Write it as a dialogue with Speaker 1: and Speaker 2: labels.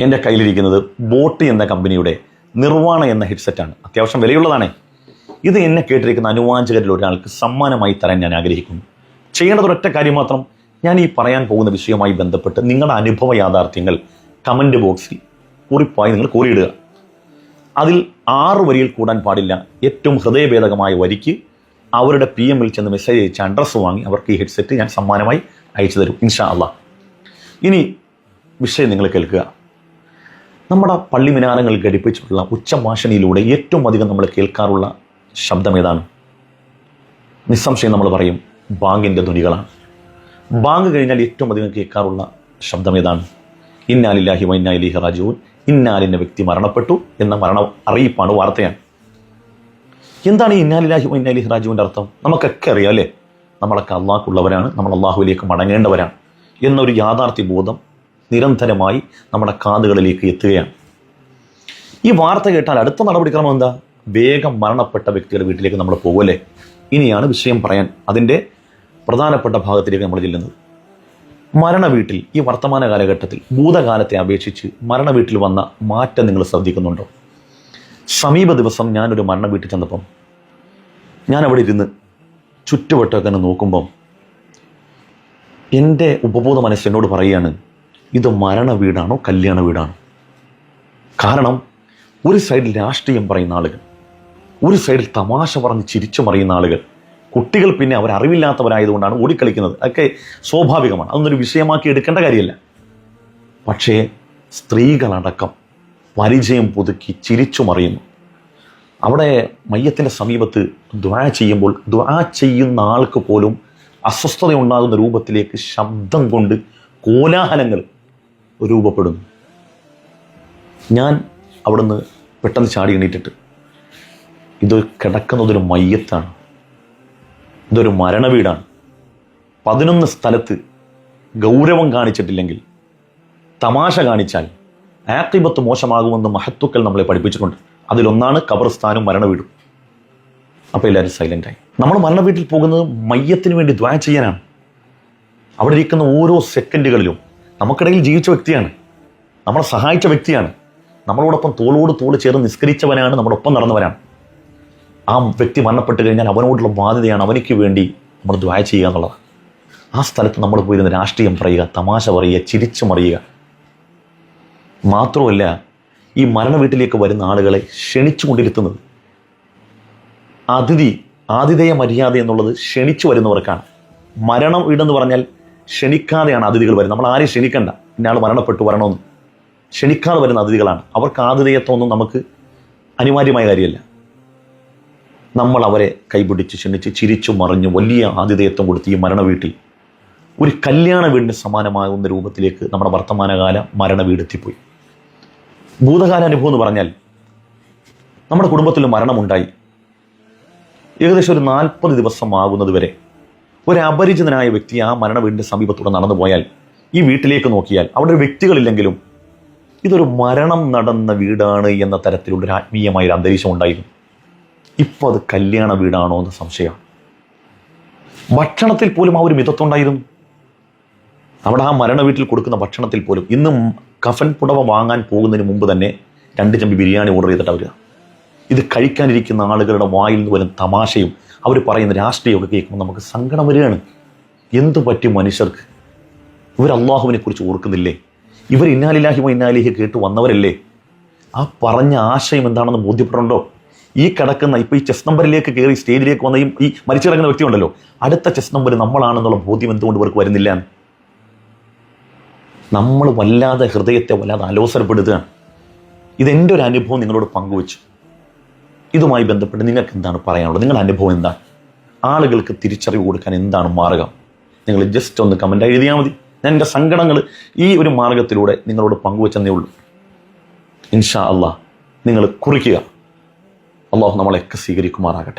Speaker 1: എന്റെ കയ്യിലിരിക്കുന്നത് ബോട്ട് എന്ന കമ്പനിയുടെ നിർവാണ എന്ന ഹെഡ്സെറ്റാണ്. അത്യാവശ്യം വിലയുള്ളതാണ്. ഇത് എന്നെ കേട്ടിരിക്കുന്ന അനുവാചകരിൽ ഒരാൾക്ക് സമ്മാനമായി തരാൻ ഞാൻ ആഗ്രഹിക്കുന്നു. ചെയ്യേണ്ടത് ഒരൊറ്റ കാര്യം മാത്രം ഞാൻ ഈ പറയാൻ പോകുന്ന വിഷയവുമായി ബന്ധപ്പെട്ട് നിങ്ങളുടെ അനുഭവ യാഥാർത്ഥ്യങ്ങൾ കമന്റ് ബോക്സിൽ കുറിപ്പായി നിങ്ങൾ കോറിയിടുക അതിൽ ആറ് വരിയിൽ കൂടാൻ പാടില്ല. ഏറ്റവും ഹൃദയഭേദകമായ വരിക്ക് അവരുടെ പി എമ്മിൽ ചെന്ന് മെസ്സേജ് അയച്ച് അഡ്രസ്സ് വാങ്ങി അവർക്ക് ഈ ഹെഡ്സെറ്റ് ഞാൻ സമ്മാനമായി അയച്ചു തരും ഇൻഷാ അള്ളാഹ് ഇനി വിഷയം നിങ്ങൾ കേൾക്കുക. നമ്മുടെ പള്ളി മിനാരങ്ങൾ ഘടിപ്പിച്ചിട്ടുള്ള ഉച്ചഭാഷണിയിലൂടെ ഏറ്റവും അധികം നമ്മൾ കേൾക്കാറുള്ള ശബ്ദം ഏതാണ്? നിസ്സംശയം നമ്മൾ പറയും ബാങ്കിന്റെ ധ്വനികളാണ്. ബാങ്ക് കഴിഞ്ഞാൽ ഏറ്റവും അധികം കേൾക്കാറുള്ള ശബ്ദം ഏതാണ്? ഇന്നാലില്ലാഹി വൈന്നാലിഹി റാജുവിൻ ഇന്നാലിന്റെ വ്യക്തി മരണപ്പെട്ടു എന്ന മരണ അറിയിപ്പാണ് വാർത്തയാണ്. എന്താണ് ഈ ഇന്നാലില്ലാഹി വൈന്നാലിഹി റാജുവിന്റെ അർത്ഥം? നമുക്കൊക്കെ അറിയാം അല്ലേ? നമ്മളൊക്കെ അള്ളാഹ്ക്കുള്ളവരാണ് നമ്മൾ അള്ളാഹുവിലേക്ക് മടങ്ങേണ്ടവരാണ്. എന്നൊരു യാഥാർത്ഥ്യ ബോധം നിരന്തരമായി നമ്മുടെ കാതുകളിലേക്ക് എത്തുകയാണ്. ഈ വാർത്ത കേട്ടാൽ അടുത്ത നടപടിക്രമം എന്താ? വേഗം മരണപ്പെട്ട വ്യക്തിയുടെ വീട്ടിലേക്ക് നമ്മൾ പോകുമല്ലേ? ഇനിയാണ് വിഷയം പറയാൻ അതിന്റെ പ്രധാനപ്പെട്ട ഭാഗത്തിലേക്ക് നമ്മൾ ചെല്ലുന്നത്. മരണ വീട്ടിൽ ഈ വർത്തമാന കാലഘട്ടത്തിൽ ഭൂതകാലത്തെ അപേക്ഷിച്ച് മരണ വീട്ടിൽ വന്ന മാറ്റം നിങ്ങൾ ശ്രദ്ധിക്കുന്നുണ്ടോ? സമീപ ദിവസം ഞാനൊരു മരണ വീട്ടിൽ ചെന്നപ്പം ഞാൻ അവിടെ ഇരുന്ന് ചുറ്റുവട്ടമൊക്കെ നോക്കുമ്പം എന്റെ ഉപബോധ മനസ്സ് എന്നോട് പറയുകയാണ് ഇത് മരണ വീടാണോ കല്യാണ വീടാണോ? കാരണം ഒരു സൈഡിൽ രാഷ്ട്രീയം പറയുന്ന ആളുകൾ ഒരു സൈഡിൽ തമാശ പറഞ്ഞ് ചിരിച്ചു മറിയുന്ന ആളുകൾ കുട്ടികൾ പിന്നെ അവർ അറിവില്ലാത്തവരായതുകൊണ്ടാണ് ഓടിക്കളിക്കുന്നത്. അതൊക്കെ സ്വാഭാവികമാണ്. അതൊന്നൊരു വിഷയമാക്കി എടുക്കേണ്ട കാര്യമല്ല. പക്ഷേ സ്ത്രീകളടക്കം പരിചയം പുതുക്കി ചിരിച്ചു മറിയുന്നു അവിടെ മയ്യത്തിന്റെ സമീപത്ത് ദ്വാ ചെയ്യുമ്പോൾ ദ്വാ ചെയ്യുന്ന ആൾക്ക് പോലും അസ്വസ്ഥത ഉണ്ടാകുന്ന രൂപത്തിലേക്ക് ശബ്ദം കൊണ്ട് കോലാഹലങ്ങൾ രൂപപ്പെടുന്നു ഞാൻ അവിടുന്ന് പെട്ടെന്ന് ചാടി എണീറ്റിട്ട് ഇത് കിടക്കുന്നതൊരു മയ്യത്താണ്. ഇതൊരു മരണവീടാണ്. പതിനൊന്ന് സ്ഥലത്ത് ഗൗരവം കാണിച്ചിട്ടില്ലെങ്കിൽ തമാശ കാണിച്ചാൽ ആക്കിബത്ത് മോശമാകുമെന്ന് മഹത്തുക്കൾ നമ്മളെ പഠിപ്പിച്ചിട്ടുണ്ട്. അതിലൊന്നാണ് കബർസ്ഥാനും മരണവീടും. അപ്പോൾ എല്ലാവരും സൈലന്റായി നമ്മൾ മരണവീട്ടിൽ പോകുന്നത് മയ്യത്തിന് വേണ്ടി ദ്വാ ചെയ്യാനാണ്. അവിടെ ഇരിക്കുന്ന ഓരോ സെക്കൻഡുകളിലും നമുക്കിടയിൽ ജീവിച്ച വ്യക്തിയാണ്. നമ്മളെ സഹായിച്ച വ്യക്തിയാണ്. നമ്മളോടൊപ്പം തോളോട് തോൾ ചേർന്ന് നിസ്കരിച്ചവനാണ് നമ്മുടെ ഒപ്പം നടന്നവനാണ്. ആ വ്യക്തി മരണപ്പെട്ട് കഴിഞ്ഞാൽ അവനോടുള്ള ബാധ്യതയാണ് അവനിക്ക് വേണ്ടി നമ്മൾ ദ്വായ ചെയ്യുക എന്നുള്ളത്. ആ സ്ഥലത്ത് നമ്മൾ പോയിരുന്ന് രാഷ്ട്രീയം പറയുക തമാശ പറയുക ചിരിച്ചു മറിയുക. മാത്രമല്ല ഈ മരണ വീട്ടിലേക്ക് വരുന്ന ആളുകളെ ക്ഷണിച്ചു കൊണ്ടിരുത്തുന്നത്. അതിഥി ആതിഥേയ മര്യാദ എന്നുള്ളത് ക്ഷണിച്ചു വരുന്നവർക്കാണ്. മരണം വീടെന്ന് പറഞ്ഞാൽ ക്ഷണിക്കാതെയാണ് അതിഥികൾ വരുന്നത്. നമ്മൾ ആരെയും ക്ഷണിക്കണ്ട. ഇന്നയാൾ മരണപ്പെട്ടു വരണമെന്ന്. ക്ഷണിക്കാതെ വരുന്ന അതിഥികളാണ്. അവർക്ക് ആതിഥേയത്വമൊന്നും നമുക്ക് അനിവാര്യമായ കാര്യമല്ല. നമ്മൾ അവരെ കൈപിടിച്ച് ക്ഷണിച്ച് ചിരിച്ചു മറിഞ്ഞ് വലിയ ആതിഥേയത്വം കൊടുത്ത് ഈ മരണ വീട്ടിൽ ഒരു കല്യാണ വീടിന് സമാനമാകുന്ന രൂപത്തിലേക്ക് നമ്മുടെ വർത്തമാനകാല മരണ വീടെത്തിപ്പോയി ഭൂതകാല അനുഭവം എന്ന് പറഞ്ഞാൽ നമ്മുടെ കുടുംബത്തിൽ മരണമുണ്ടായി. ഏകദേശം ഒരു നാൽപ്പത് ദിവസം ആകുന്നത് വരെ ഒരു അപരിചിതനായ വ്യക്തി ആ മരണ വീടിന്റെ സമീപത്തൂടെ നടന്നു പോയാൽ ഈ വീട്ടിലേക്ക് നോക്കിയാൽ അവിടെ ഒരു വ്യക്തികളില്ലെങ്കിലും ഇതൊരു മരണം നടന്ന വീടാണ് എന്ന തരത്തിലുള്ള ഒരു ആത്മീയമായ ഒരു അന്തരീക്ഷം ഉണ്ടായിരുന്നു. ഇപ്പോൾ അത് കല്യാണ വീടാണോ എന്ന സംശയമാണ് ഭക്ഷണത്തിൽ പോലും ആ ഒരു മിതത്വമുണ്ടായിരുന്നു അവിടെ ആ മരണ വീട്ടിൽ കൊടുക്കുന്ന ഭക്ഷണത്തിൽ പോലും ഇന്നും കഫൻ പുടവ വാങ്ങാൻ പോകുന്നതിന് മുമ്പ് തന്നെ രണ്ട് ചമ്പി ബിരിയാണി ഓർഡർ ചെയ്തിട്ട് വരിക ഇത് കഴിക്കാനിരിക്കുന്ന ആളുകളുടെ വായിൽ നിന്ന് വരും തമാശയും അവർ പറയുന്ന രാഷ്ട്രീയമൊക്കെ കേൾക്കുമ്പോൾ നമുക്ക് സങ്കടം വരികയാണ്. എന്തു പറ്റും മനുഷ്യർക്ക്? ഇവർ അള്ളാഹുവിനെ കുറിച്ച് ഓർക്കുന്നില്ലേ? ഇവർ ഇന്നാലില്ലാഹിമോ ഇന്നാലിഹി കേട്ട് വന്നവരല്ലേ? ആ പറഞ്ഞ ആശയം എന്താണെന്ന് ബോധ്യപ്പെടുന്നുണ്ടോ ഈ കിടക്കുന്ന ഇപ്പോൾ ഈ ചെസ് നമ്പറിലേക്ക് കയറി സ്റ്റേജിലേക്ക് വന്ന ഈ- മരിച്ചിറങ്ങുന്ന വ്യക്തി ഉണ്ടല്ലോ അടുത്ത ചെസ് നമ്പർ നമ്മളാണെന്നുള്ള ബോധ്യം എന്തുകൊണ്ട് ഇവർക്ക് വരുന്നില്ല? നമ്മൾ വല്ലാതെ ഹൃദയത്തെ വല്ലാതെ അലോസരപ്പെടുത്തുകയാണ്. ഇതെന്റെ ഒരു അനുഭവം നിങ്ങളോട് പങ്കുവച്ചു. ഇതുമായി ബന്ധപ്പെട്ട് നിങ്ങൾക്ക് എന്താണ് പറയാനുള്ളത്? നിങ്ങളുടെ അനുഭവം എന്താണ്? ആളുകൾക്ക് തിരിച്ചറിവ് കൊടുക്കാൻ എന്താണ് മാർഗം? നിങ്ങൾ ജസ്റ്റ് ഒന്ന് കമന്റ് എഴുതിയാൽ മതി. ഞാൻ എന്റെ സങ്കടങ്ങൾ ഈ ഒരു മാർഗത്തിലൂടെ നിങ്ങളോട് പങ്കുവച്ചെന്നേ ഉള്ളൂ. ഇൻഷാ അള്ളാഹ് നിങ്ങൾ കുറിക്കുക. അള്ളാഹു നമ്മളെയൊക്കെ സ്വീകരിക്കുമാറാകട്ടെ.